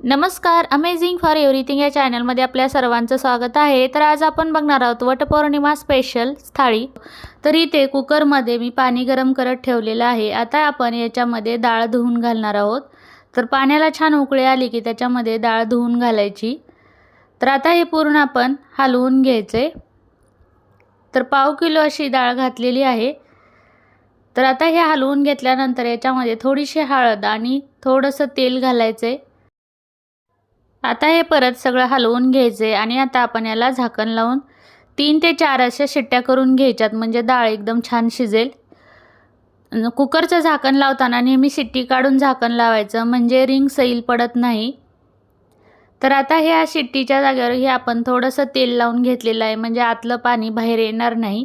नमस्कार amazing for everything या चॅनलमध्ये आपल्या सर्वांचं स्वागत आहे. तर आज आपण बघणार आहोत वटपौर्णिमा स्पेशल थाळी. तर इथे कुकरमध्ये मी पाणी गरम करत ठेवलेलं आहे. आता आपण याच्यामध्ये डाळ धुवून घालणार आहोत. तर पाण्याला छान उकळी आली की त्याच्यामध्ये डाळ धुवून घालायची. तर आता हे पूर्ण आपण हलवून घ्यायचे. तर पाव किलो अशी डाळ घातलेली आहे. तर आता हे हलवून घेतल्यानंतर याच्यामध्ये थोडीशी हळद आणि थोडंसं तेल घालायचं आहे आता हे परत सगळं हलवून घ्यायचे आणि आता आपण याला झाकण लावून तीन ते चार अशा शिट्ट्या करून घ्यायच्यात म्हणजे डाळ एकदम छान शिजेल. कुकरचं झाकण लावताना नेहमी शिट्टी काढून झाकण लावायचं म्हणजे रिंग सैल पडत नाही. तर आता ह्या शिट्टीच्या जागेवर हे आपण थोडंसं तेल लावून घेतलेलं आहे म्हणजे आतलं पाणी बाहेर येणार नाही.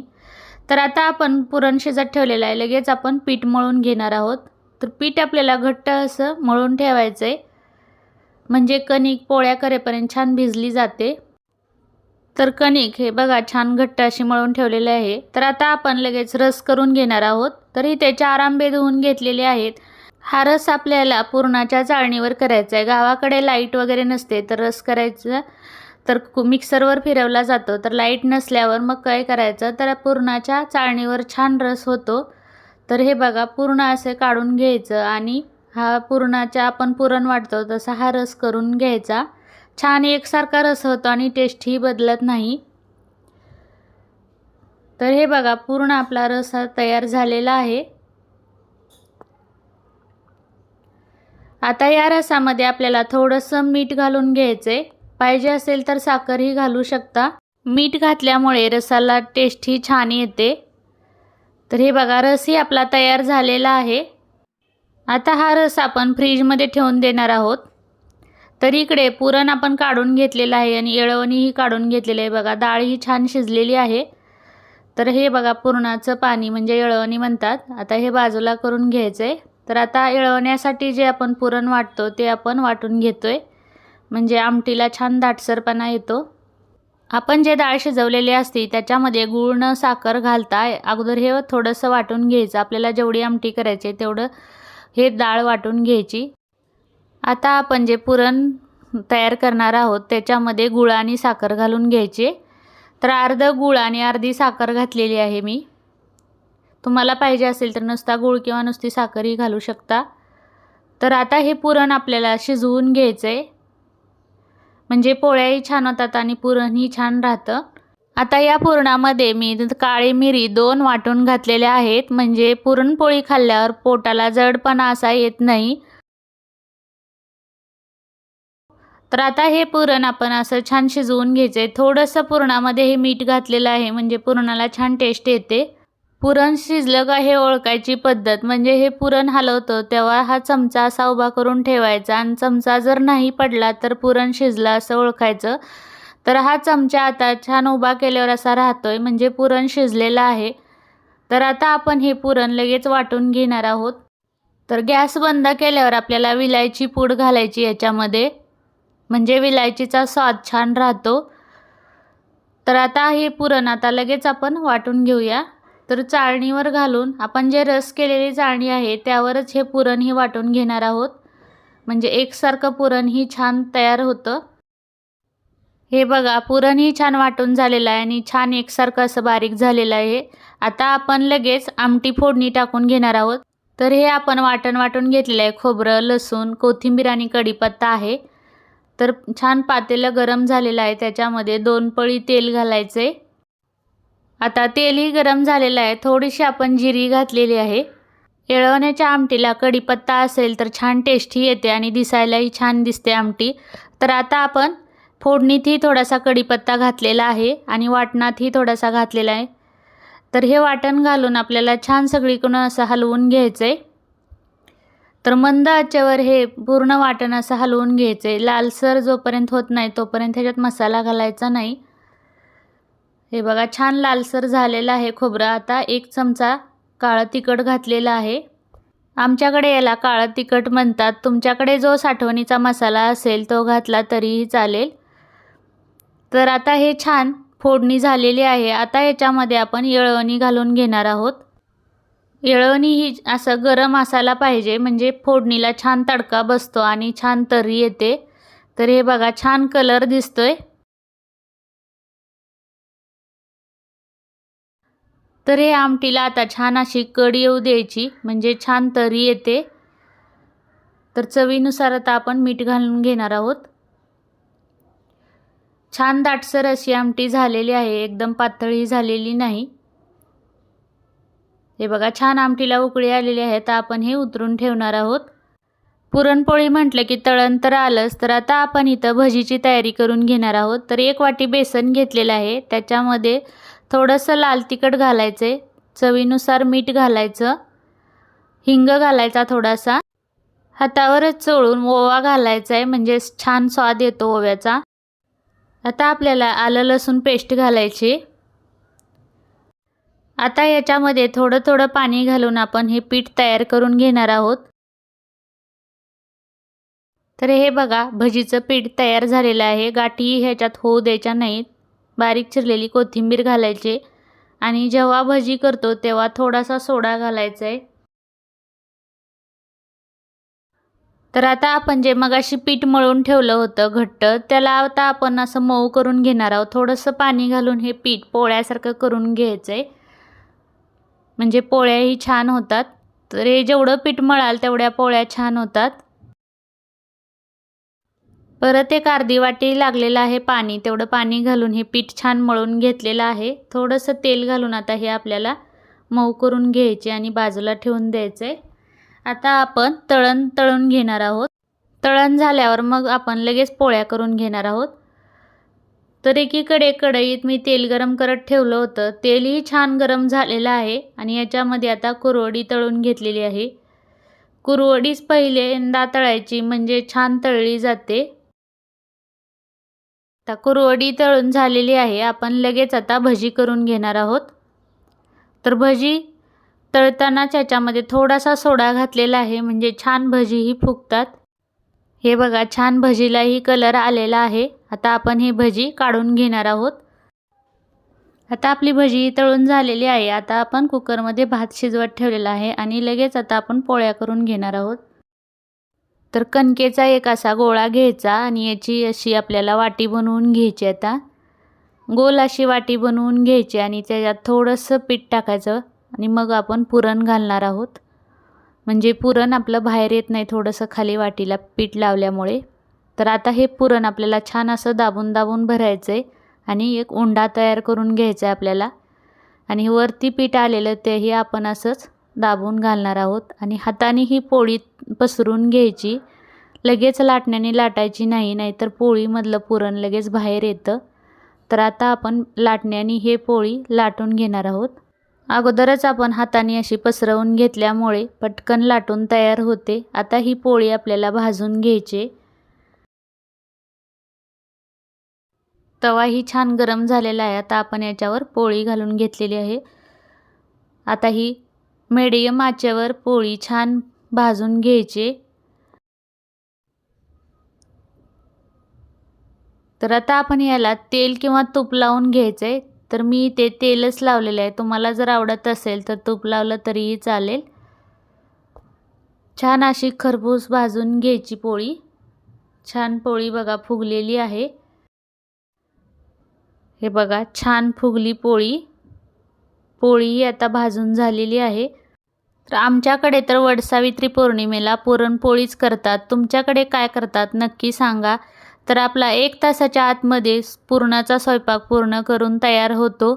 तर आता आपण पुरण शिजत ठेवलेलं आहे लगेच आपण पीठ मळून घेणार आहोत. तर पीठ आपल्याला घट्ट असं मळून ठेवायचं आहे म्हणजे कणिक पोळ्या करेपर्यंत छान भिजली जाते. तर कणिक हे बघा छान घट्ट अशी मळून ठेवलेले आहे. तर आता आपण लगेच रस करून घेणार आहोत. तर इथे चार आंबे धुवून घेतलेले आहेत. हा रस आपल्याला पुरणाच्या चाळणीवर करायचा आहे. गावाकडे लाइट वगैरे नसते तर रस करायचं. तर कु- मिक्सरवर फिरवला जातो. तर लाइट नसल्यावर मग काय करायचं? तर पुरणाच्या चाळणीवर छान रस होतो. तर हे बघा पूर्ण असे काढून घ्यायचं आणि हा पुरणाच्या आपण पुरण वाटतो तसा हा रस करून घ्यायचा. छान एकसारखा रस होतो आणि टेस्टही बदलत नाही. तर हे बघा पूर्ण आपला रस हा तयार झालेला आहे. आता या रसामध्ये आपल्याला थोडंसं मीठ घालून घ्यायचे पाहिजे असेल तर साखरही घालू शकता. मीठ घातल्यामुळे रसाला टेस्टही छान येते. तर हे बघा रसही आपला तयार झालेला आहे. आता हा रस आपण फ्रीजमध्ये ठेवून देणार आहोत. तर इकडे पुरण आपण काढून घेतलेलं आहे आणि येळवणीही काढून घेतलेली आहे. बघा डाळ ही छान शिजलेली आहे. तर हे बघा पुरणाचं पाणी म्हणजे येळवणी म्हणतात. आता हे बाजूला करून घ्यायचं आहे तर आता येळवण्यासाठी जे आपण पुरण वाटतो ते आपण वाटून घेतो आहे म्हणजे आमटीला छान दाटसरपणा येतो. आपण जे डाळ शिजवलेली असते त्याच्यामध्ये गुळ न साखर घालता अगोदर हे थोडंसं वाटून घ्यायचं. आपल्याला जेवढी आमटी करायची आहे तेवढं हे डाळ वाटून घ्यायची. आता आपण जे पुरण तयार करणार आहोत त्याच्यामध्ये गुळ आणि साखर घालून घ्यायचे. तर अर्ध गुळ आणि अर्धी साखर घातलेली आहे मी. तुम्हाला पाहिजे असेल तर नुसता गुळ किंवा नुसती साखरही घालू शकता. तर आता हे पुरण आपल्याला शिजवून घ्यायचं आहे म्हणजे पोळ्याही छान होतात आणि पुरणही छान राहतं. आता या पुरणामध्ये मी काळी मिरी दोन वाटून घातलेल्या आहेत. म्हणजे पुरणपोळी खाल्ल्यावर पोटाला जडपणा असा येत नाही. तर आता हे पुरण आपण असं छान शिजवून घ्यायचं आहे. थोडंसं पुरणामध्ये हे मीठ घातलेलं आहे. म्हणजे पुरणाला छान टेस्ट येते. पुरण शिजलं का हे ओळखायची पद्धत. म्हणजे हे पुरण हलवतं तेव्हा हा चमचा असा उभा करून ठेवायचा. आणि चमचा जर नाही पडला तर पुरण शिजलं असं ओळखायचं. तर हा चमचा आता छान उभा केल्यावर असा राहतोय म्हणजे पुरण शिजलेलं आहे. तर आता आपण हे पुरण लगेच वाटून घेणार आहोत. तर गॅस बंद केल्यावर आपल्याला विलायची पूड घालायची याच्यामध्ये. म्हणजे विलायचीचा स्वाद छान राहतो. तर आता हे पुरण आता लगेच आपण वाटून घेऊया. तर चाळणीवर घालून आपण जे रस केलेली चाळणी आहे त्यावरच हे पुरणही वाटून घेणार आहोत. म्हणजे एकसारखं पुरणही छान तयार होतं. हे बघा पुरणही छान वाटून झालेलं आहे आणि छान एकसारखं असं बारीक झालेलं आहे. आता आपण लगेच आमटी फोडणी टाकून घेणार आहोत. तर हे आपण वाटण वाटून घेतलेलं आहे. खोबरं लसूण कोथिंबीर आणि कढीपत्ता आहे. तर छान पातेलं गरम झालेलं आहे. त्याच्यामध्ये दोन पळी तेल घालायचे. आता तेलही गरम झालेलं आहे. थोडीशी आपण जिरी घातलेली आहे. येळवण्याच्या आमटीला कढीपत्ता असेल तर छान टेस्टी येते आणि दिसायलाही छान दिसते आमटी. तर आता आपण फोडणीतही थोडासा कढीपत्ता घातलेला आहे आणि वाटणातही थोडासा घातलेला आहे. तर हे वाटण घालून आपल्याला छान सगळीकडून असं हलवून घ्यायचं आहे तर मंद आचेवर हे पूर्ण वाटण असं हलवून घ्यायचं आहे लालसर जोपर्यंत होत नाही तोपर्यंत ह्याच्यात मसाला घालायचा नाही. हे बघा छान लालसर झालेलं आहे खोबरं. आता एक चमचा काळं तिखट घातलेलं आहे. आमच्याकडे याला काळं तिखट म्हणतात. तुमच्याकडे जो साठवणीचा मसाला असेल तो घातला तरीही चालेल. तर आता हे छान फोडणी झालेली आहे. आता याच्यामध्ये आपण येळवणी घालून घेणार आहोत. येळवणी ही असं गरम असायला पाहिजे म्हणजे फोडणीला छान तडका बसतो आणि छान तर्री येते. तर हे बघा छान कलर दिसतोय. तर हे आमटीला आता छान अशी कड येऊ द्यायची म्हणजे छान तरी येते. तर चवीनुसार आता आपण मीठ घालून घेणार आहोत. छान दाटसर अशी आमटी झालेली आहे. एकदम पातळी झालेली नाही. हे बघा छान आमटीला उकळी आलेली आहे. तर आपण हे उतरून ठेवणार आहोत. पुरणपोळी म्हटलं की तळण तर आलंच तर आता आपण इथं भजीची तयारी करून घेणार आहोत. तर एक वाटी बेसन घेतलेलं आहे. त्याच्यामध्ये थोडंसं लाल तिखट घालायचं आहे चवीनुसार मीठ घालायचं. हिंग घालायचा थोडासा. हातावरच चोळून ओवा घालायचा आहे म्हणजे छान स्वाद येतो ओव्याचा. आता आपल्याला आलं लसूण पेस्ट घालायची. आता याच्यामध्ये थोडं थोडं पाणी घालून आपण हे पीठ तयार करून घेणार आहोत. तर हे बघा भजीचं पीठ तयार झालेलं आहे. गाठी ह्याच्यात होऊ द्यायच्या नाहीत. बारीक चिरलेली कोथिंबीर घालायची. आणि जेव्हा भजी करतो तेव्हा थोडासा सोडा घालायचा आहे तर आता आपण जे मगाशी पीठ मळून ठेवलं होतं घट्ट त्याला आता आपण असं मऊ करून घेणार आहोत. थोडंसं पाणी घालून हे पीठ पोळ्यासारखं करून घ्यायचं आहे म्हणजे पोळ्याही छान होतात. तर हे जेवढं पीठ मळाल तेवढ्या पोळ्या छान होतात. परत एक अर्धी वाटी लागलेलं आहे पाणी. तेवढं पाणी घालून हे पीठ छान मळून घेतलेलं आहे. थोडंसं तेल घालून आता हे आपल्याला मऊ करून घ्यायचे आणि बाजूला ठेवून द्यायचं आहे आता आपण तळण तळून घेणार आहोत. तळण झाल्यावर मग आपण लगेच पोळ्या करून घेणार आहोत. तर एकीकडे कढईत मी तेल गरम करत ठेवलं होतं. तेलही छान गरम झालेलं आहे आणि याच्यामध्ये आता कुरवडी तळून घेतलेली आहे. कुरवडीच पहिल्यांदा तळायची म्हणजे छान तळली जाते. आता कुरवडी तळून झालेली आहे. आपण लगेच आता भजी करून घेणार आहोत. तर भजी तळतानाच याच्यामध्ये थोडासा सोडा घातलेला आहे. म्हणजे छान भजीही फुगतात. हे बघा छान भजीलाही कलर आलेला आहे. आता आपण ही भजी काढून घेणार आहोत. आता आपली भजी तळून झालेली आहे. आता आपण कुकरमध्ये भात शिजवत ठेवलेला आहे आणि लगेच आता आपण पोळ्या करून घेणार आहोत. तर कणकेचा एक असा गोळा घ्यायचा आणि याची अशी आपल्याला वाटी बनवून घ्यायची आता. गोल अशी वाटी बनवून घ्यायची आणि त्याच्यात थोडंसं पीठ टाकायचं. आणि मग आपण पुरण घालणार आहोत. म्हणजे पुरण आपलं बाहेर येत नाही थोडंसं खाली वाटीला पीठ लावल्यामुळे. तर आता हे पुरण आपल्याला छान असं दाबून दाबून भरायचं आहे आणि एक उंडा तयार करून घ्यायचा आहे आपल्याला. आणि वरती पीठ आलेलं तेही आपण असंच दाबून घालणार आहोत आणि हाताने ही पोळी पसरून घ्यायची. लगेच लाटण्याने लाटायची नाही नाहीतर पोळीमधलं पुरण लगेच बाहेर येतं. तर आता आपण लाटण्याने हे पोळी लाटून घेणार आहोत. अगोदरच आपण हाताने अशी पसरवून घेतल्यामुळे पटकन लाटून तयार होते. आता ही पोळी आपल्याला भाजून घ्यायची. तवाही छान गरम झालेला आहे. आता आपण याच्यावर पोळी घालून घेतलेली आहे. आता ही मीडियम आचेवर पोळी छान भाजून घ्यायची. तर आता आपण याला तेल किंवा तूप लावून घ्यायचं आहे तर मी ते तेलच लावलेलं आहे. तुम्हाला जर आवडत असेल तर तूप लावलं तरीही चालेल. छान अशी खरपूस भाजून घ्यायची पोळी. छान पोळी बघा फुगलेली आहे. हे बघा छान फुगली पोळी. पोळीही आता भाजून झालेली आहे. तर आमच्याकडे तर वडसावित्री पौर्णिमेला पुरणपोळीच करतात. तुमच्याकडे काय करतात नक्की सांगा. तर आपला एक तासाच्या आतमध्ये पुरणाचा स्वयंपाक पूर्ण करून तयार होतो.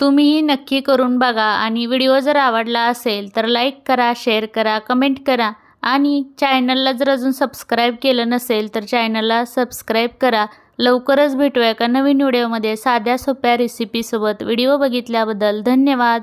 तुम्हीही नक्की करून बघा आणि व्हिडिओ जर आवडला असेल तर लाईक करा शेअर करा कमेंट करा आणि चॅनलला जर अजून सबस्क्राईब केलं नसेल तर चॅनलला सबस्क्राईब करा. लवकरच भेटूया एका नवीन व्हिडिओमध्ये साध्या सोप्या रेसिपीसोबत व्हिडिओ बघितल्याबद्दल धन्यवाद.